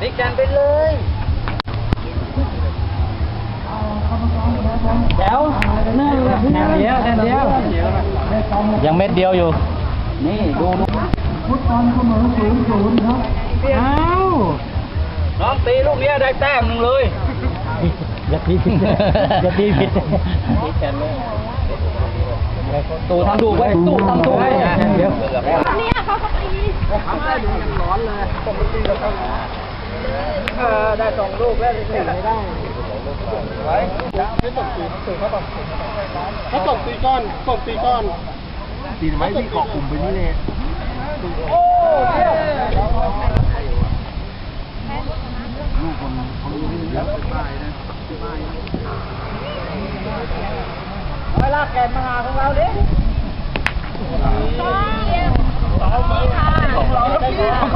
บิ๊กกันไปเลยแจ๋วแนวเดียวแนวเดียวยังเม็ดเดียวอยู่ นี่ดูดูฟุตบอลเสมอศูนย์ศูนย์ครับอ้าวน้องตีลูกเนี้ยได้แต้มหนึ่งเลยอย่าตีผิดอย่าตีผิดตู่ทำถูกไว้ตู่ทำถูกไว้เดี๋ยวเนี่ยเขาก็ตีเออได้สองลูกแล้วไม่ได้เขาตกตีก้อนตกตีก้อนตีไหมที่เกาะกลุ่มไปนี่เลยโอ้เที่ยวไปลากแกนมาหาของเราดิค่ะนี่เรื่องแถว